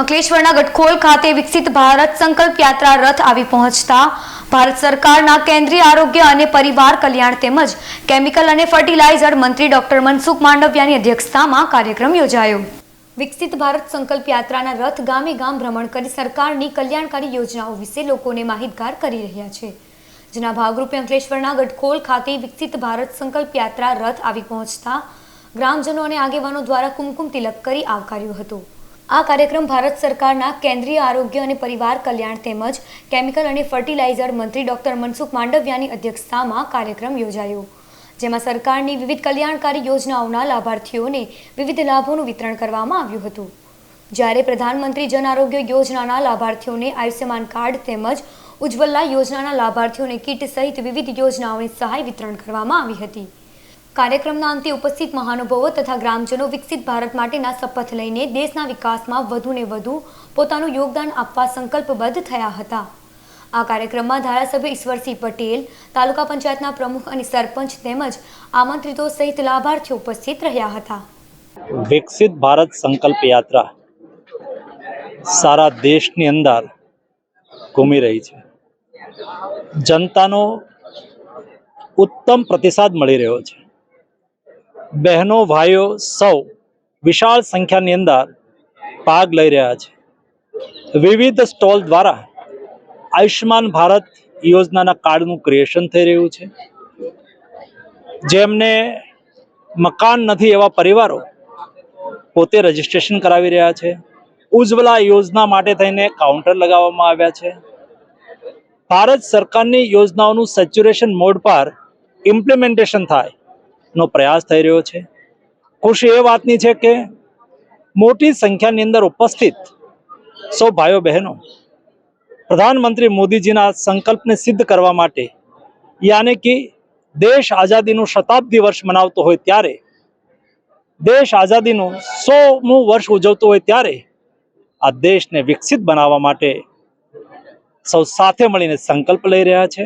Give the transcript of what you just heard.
અંકલેશ્વરના ગટખોલ ખાતે વિકસિત ભારત સંકલ્પ યાત્રા રથ આવી પહોંચતા ભારત સરકારના કેન્દ્રીય આરોગ્ય અને પરિવાર કલ્યાણ તેમજ કેમિકલ અને ફર્ટિલાઇઝર મંત્રી ડોક્ટર મનસુખ માંડવિયાની અધ્યક્ષતામાં કાર્યક્રમ યોજાયો. વિકસિત ભારત સંકલ્પ યાત્રાના રથ ગામે ગામ ભ્રમણ કરી સરકારની કલ્યાણકારી યોજનાઓ વિશે લોકોને માહિતગાર કરી રહ્યા છે. જેના ભાગરૂપે અંકલેશ્વરના ગઠખોલ ખાતે વિકસિત ભારત સંકલ્પ યાત્રા રથ આવી પહોંચતા ગ્રામજનો અને આગેવાનો દ્વારા કુમકુમ તિલક કરી આવકાર્યું હતું. આ કાર્યક્રમ ભારત સરકારના કેન્દ્રીય આરોગ્ય અને પરિવાર કલ્યાણ તેમજ કેમિકલ અને ફર્ટિલાઇઝર મંત્રી ડોક્ટર મનસુખ માંડવિયાની અધ્યક્ષતામાં કાર્યક્રમ યોજાયો. જેમાં સરકારની વિવિધ કલ્યાણકારી યોજનાઓના લાભાર્થીઓને વિવિધ લાભોનું વિતરણ કરવામાં આવ્યું હતું. જ્યારે પ્રધાનમંત્રી જન આરોગ્ય યોજનાના લાભાર્થીઓને આયુષ્યમાન કાર્ડ તેમજ ઉજ્જવલા યોજનાના લાભાર્થીઓને કીટ સહિત વિવિધ યોજનાઓની સહાય વિતરણ કરવામાં આવી હતી. કાર્યક્રમના અંતે ઉપસ્થિત મહાનુભાવો તથા ગ્રામજનો વિકસિત ભારત માટેના શપથ લઈને દેશના વિકાસમાં વધુને વધુ પોતાનું યોગદાન આપવા સંકલ્પબદ્ધ થયા હતા. આ કાર્યક્રમમાં ધારાસભ્ય ઈશ્વરસિંહ પટેલ, તાલુકા પંચાયતના પ્રમુખ અને સરપંચ તેમજ આમંત્રિતો સહિત લાભાર્થીઓ ઉપસ્થિત રહ્યા હતા. વિકસિત ભારત સંકલ્પ યાત્રા સારા દેશની અંદર ઘૂમી રહી છે. જનતાનો ઉત્તમ પ્રતિસાદ મળી રહ્યો છે. બહેનો, ભાઈઓ સૌ વિશાળ સંખ્યાની અંદર ભાગ લઈ રહ્યા છે. વિવિધ સ્ટોલ દ્વારા આયુષ્યમાન ભારત યોજનાના કાર્ડનું ક્રિએશન થઈ રહ્યું છે. જેમને મકાન નથી એવા પરિવારો પોતે રજીસ્ટ્રેશન કરાવી રહ્યા છે. ઉજ્જવલા યોજના માટે થઈને કાઉન્ટર લગાવવામાં આવ્યા છે. ભારત સરકારની યોજનાઓનું સેચ્યુરેશન મોડ પર ઇમ્પ્લિમેન્ટેશન થાય નો પ્રયાસ થઈ રહ્યો છે. ખુશી એ વાતની છે કે મોટી સંખ્યાની અંદર ઉપસ્થિત સૌ ભાઈઓ બહેનો પ્રધાનમંત્રી મોદીજીના સંકલ્પને સિદ્ધ કરવા માટે યાને કે દેશ આઝાદીનું શતાબ્દી વર્ષ મનાવતો હોય ત્યારે, દેશ આઝાદીનું સોમું વર્ષ ઉજવતો હોય ત્યારે આ દેશને વિકસિત બનાવવા માટે સૌ સાથે મળીને સંકલ્પ લઈ રહ્યા છે.